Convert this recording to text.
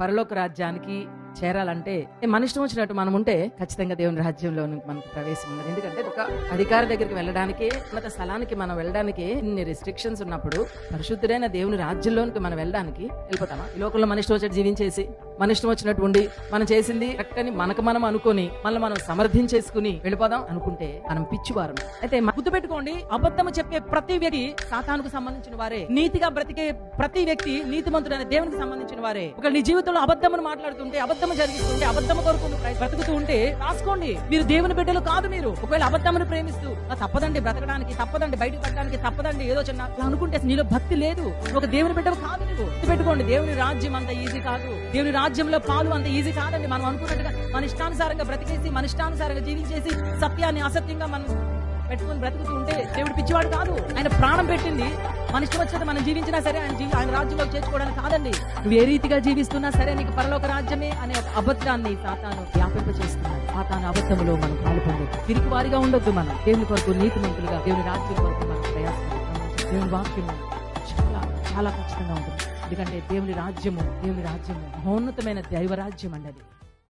పరలోక రాజ్యానికి చేరాలంటే మన ఇష్టం వచ్చినట్టు మనం ఉంటే ఖచ్చితంగా దేవుని రాజ్యంలో మనకు ప్రవేశం ఉన్నది. ఎందుకంటే ఒక అధికారి దగ్గరికి వెళ్ళడానికి ఉన్నత స్థలానికి మనం వెళ్ళడానికి ఇన్ని రెస్ట్రిక్షన్స్ ఉన్నప్పుడు పరిశుద్ధుడైన దేవుని రాజ్యంలోనికి మనం వెళ్ళడానికి వెళ్ళిపోతామా? ఈ లోకంలో మన ఇష్టం వచ్చినట్టు జీవించేసి మన ఇష్టం వచ్చినట్టు ఉండి మనం చేసింది చక్కని మనకు మనం అనుకొని మళ్ళీ మనం సమర్థించేసుకుని వెళ్ళిపోదాం అనుకుంటే మనం పిచ్చివారం అయితే గుర్తు పెట్టుకోండి అబద్ధము చెప్పే ప్రతి వ్యక్తి సాతానుకు సంబంధించిన వారే. నీతిగా బ్రతికే ప్రతి వ్యక్తి నీతిమంతుడైన దేవునికి సంబంధించిన వారే. ఒక నీ జీవితంలో అబద్ధమును మాట్లాడుతుంటే అబద్ధము జరిగిస్తుంటే అబద్ధము కొరకు బ్రతుకుతూ ఉంటే రాసుకోండి. మీరు దేవుని బిడ్డలు కాదు మీరు. ఒకవేళ అబద్ధమును ప్రేమిస్తూ తప్పదండి బ్రతకడానికి తప్పదండి బయటకు పడడానికి తప్పదండి ఏదో చిన్న అనుకుంటే నీలో భక్తి లేదు. ఒక దేవుని బిడ్డలు కాదు నువ్వు పెట్టుకోండి దేవుని రాజ్యం అంత ఈజీ కాదు. దేవుని రాజ్యంలో పాలు అంత ఈజీ కాదండి. మనం అనుకున్నట్టుగా మన ఇష్టానుసారంగా బ్రతికేసి మన ఇష్టానుసారంగా జీవించేసి సత్యాన్ని అసత్యంగా మనం పెట్టుకుని బ్రతుకుతూ ఉంటే దేవుడు పిచ్చివాడు కాదు. ఆయన ప్రాణం పెట్టింది. మన ఇష్టం వచ్చేది మనం జీవించినా సరే ఆయన జీవి ఆయన రాజ్యంలో చేర్చుకోవడానికి కాదండి. నువ్వు ఏ రీతిగా జీవిస్తున్నా సరే నీకు పరలోక రాజ్యమే అనే అబద్ధాన్ని సాతాను వ్యాపింప చేస్తున్నాడు సాతాను అబద్ధములో మనం పాల్పొందొద్దు తిరిగి వారిగా ఉండొద్దు మనం. దేవుని కొరకు నీతిమంతులుగా దేవుని రాజ్యం కొరకు మనం ప్రయాసం దేవుని వాక్యం చాలా చాలా ఖచ్చితంగా ఉంటుంది. ఎందుకంటే దేవుని రాజ్యము దేవుని రాజ్యము మహోన్నతమైన దైవరాజ్యం అండి అది.